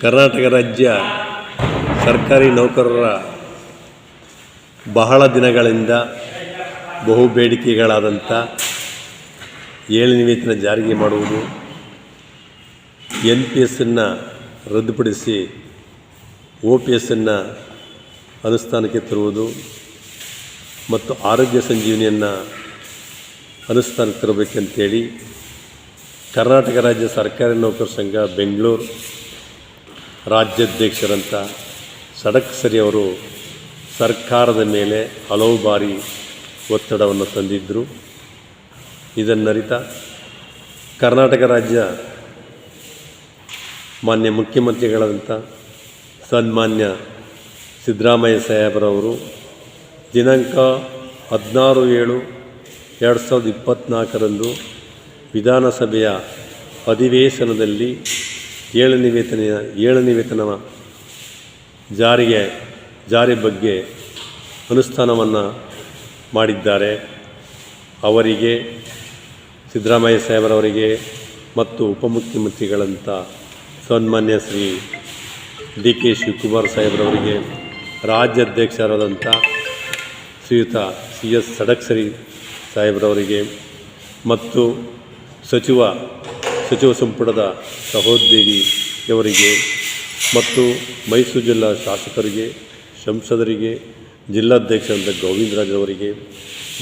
ಕರ್ನಾಟಕ ರಾಜ್ಯ ಸರ್ಕಾರಿ ನೌಕರರ ಬಹಳ ದಿನಗಳಿಂದ ಬಹು ಬೇಡಿಕೆಗಳಾದಂಥ ಏಳು ನಿವೇತನ ಜಾರಿಗೆ ಮಾಡುವುದು ಎನ್ ಪಿ ಎಸ್ಸನ್ನು ರದ್ದುಪಡಿಸಿ ಒ ಪಿ ಎಸ್ಸನ್ನು ಅನುಷ್ಠಾನಕ್ಕೆ ತರುವುದು ಮತ್ತು ಆರೋಗ್ಯ ಸಂಜೀವನಿಯನ್ನು ಅನುಷ್ಠಾನಕ್ಕೆ ತರಬೇಕಂತೇಳಿ ಕರ್ನಾಟಕ ರಾಜ್ಯ ಸರ್ಕಾರಿ ನೌಕರ ಸಂಘ ಬೆಂಗಳೂರು ರಾಜ್ಯಾಧ್ಯಕ್ಷರಂಥ ಸಡಕ್ಸರಿ ಅವರು ಸರ್ಕಾರದ ಮೇಲೆ ಹಲವು ಬಾರಿ ಒತ್ತಡವನ್ನು ತಂದಿದ್ದರು ಇದನ್ನರಿತ ಕರ್ನಾಟಕ ರಾಜ್ಯ ಮಾನ್ಯ ಮುಖ್ಯಮಂತ್ರಿಗಳಾದಂಥ ಸನ್ಮಾನ್ಯ ಸಿದ್ದರಾಮಯ್ಯ ಸಾಹೇಬರವರು ದಿನಾಂಕ ಹದಿನಾರು ಏಳು ಎರಡು ಸಾವಿರದ ಇಪ್ಪತ್ತ್ನಾಲ್ಕರಂದು ವಿಧಾನಸಭೆಯ ಅಧಿವೇಶನದಲ್ಲಿ ಏಳನೇ ವೇತನ ಏಳನೇ ವೇತನ ಜಾರಿಗೆ, ಜಾರಿ ಬಗ್ಗೆ ಅನುಷ್ಠಾನವನ್ನು ಮಾಡಿದ್ದಾರೆ. ಅವರಿಗೆ, ಸಿದ್ದರಾಮಯ್ಯ ಸಾಹೇಬರವರಿಗೆ ಮತ್ತು ಉಪಮುಖ್ಯಮಂತ್ರಿಗಳಂಥ ಸನ್ಮಾನ್ಯ ಶ್ರೀ ಡಿ ಕೆ ಶಿವಕುಮಾರ್ ಸಾಹೇಬರವರಿಗೆ ರಾಜ್ಯಾಧ್ಯಕ್ಷರಾದಂಥ ಶ್ರೀಯುತ ಸಿ ಎಸ್ ಸಡಕ್ಸರಿ ಸಾಹೇಬರವರಿಗೆ ಮತ್ತು ಸಚಿವ ಸಚಿವ ಸಂಪುಟದ ಸಹೋದ್ಯೋಗಿಯವರಿಗೆ ಮತ್ತು ಮೈಸೂರು ಜಿಲ್ಲಾ ಶಾಸಕರಿಗೆ, ಸಂಸದರಿಗೆ ಜಿಲ್ಲಾಧ್ಯಕ್ಷರಾದ ಗೋವಿಂದರಾಜರವರಿಗೆ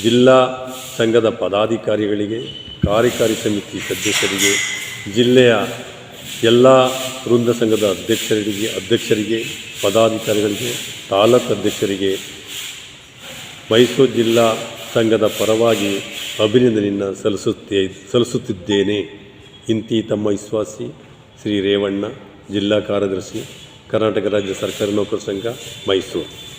ಜಿಲ್ಲಾ ಸಂಘದ ಪದಾಧಿಕಾರಿಗಳಿಗೆ, ಕಾರ್ಯಕಾರಿ ಸಮಿತಿ ಸದಸ್ಯರಿಗೆ, ಜಿಲ್ಲೆಯ ಎಲ್ಲ ವೃಂದ ಸಂಘದ ಅಧ್ಯಕ್ಷರಿಗೆ ಅಧ್ಯಕ್ಷರಿಗೆ, ಪದಾಧಿಕಾರಿಗಳಿಗೆ, ತಾಲೂಕು ಅಧ್ಯಕ್ಷರಿಗೆ, ಮೈಸೂರು ಜಿಲ್ಲಾ ಸಂಘದ ಪರವಾಗಿ ಅಭಿನಂದನೆಯನ್ನು ಸಲ್ಲಿಸುತ್ತೇ, ಸಲ್ಲಿಸುತ್ತಿದ್ದೇನೆ. ಇಂತಿ ತಮ್ಮ ವಿಶ್ವಾಸಿ ಶ್ರೀ ರೇವಣ್ಣ ಜಿಲ್ಲಾ ಕಾರ್ಯದರ್ಶಿ ಕರ್ನಾಟಕ ರಾಜ್ಯ ಸರ್ಕಾರಿ ನೌಕರ ಸಂಘ ಮೈಸೂರು.